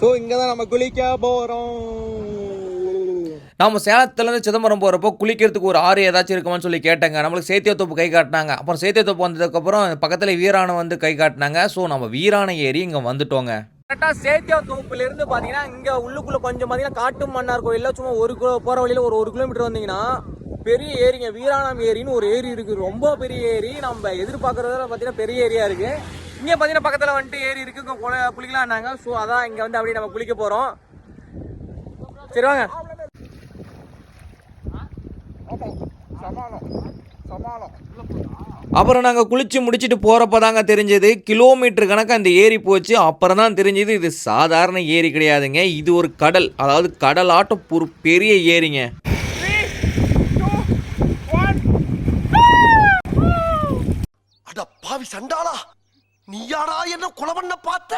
So இங்கே தான் நம்ம குளிக்க போகிறோம் நம்ம சேலத்துலேருந்து சிதம்பரம் போகிறப்போ குளிக்கிறதுக்கு ஒரு ஆறு ஏதாச்சும் இருக்குமான்னு சொல்லி கேட்டாங்க. நம்மளுக்கு சேத்தியத்தோப்பு கை காட்டினாங்க. அப்புறம் சேத்தியத்தோப்பு வந்ததுக்கப்புறம் பக்கத்தில் வீராணம் வந்து கை காட்டினாங்க. ஸோ நம்ம வீராணம் ஏறி இங்கே வந்துட்டோங்க. கரெக்டாக சேத்தியா தோப்புலேருந்து பார்த்தீங்கன்னா இங்கே உள்ளுக்குள்ளே கொஞ்சம் பார்த்தீங்கன்னா காட்டு மன்னார் கோயிலில் சும்மா ஒரு கிலோ போகிற வழியில் ஒரு ஒரு கிலோமீட்டர் வந்தீங்கன்னா பெரிய ஏரிங்க. வீராணம் ஏரின்னு ஒரு ஏரி இருக்குது ரொம்ப பெரிய ஏரி. நம்ம எதிர்பார்க்குறத பார்த்தீங்கன்னா பெரிய ஏரியா இருக்குது இங்கே பார்த்தீங்கன்னா பக்கத்தில் வந்துட்டு ஏரி இருக்குது இங்கே குள குளிக்கலாம்னாங்க. ஸோ அதான் இங்கே வந்து அப்படியே நம்ம குளிக்க போகிறோம் சரி வாங்க. அப்புறம் நாங்கள் குளிச்சு முடிச்சுட்டு போகிறப்ப தாங்க தெரிஞ்சது. கிலோமீட்டர் கணக்காக இந்த ஏரி போச்சு. அப்புறம் தான் தெரிஞ்சது இது சாதாரண ஏரி கிடையாதுங்க. இது ஒரு கடல். அதாவது கடலாட்டம் ஒரு பெரிய ஏரிங்க. அட பாவி சண்டாளா. நீயாடா என்ன குலவண்ண பார்த்த?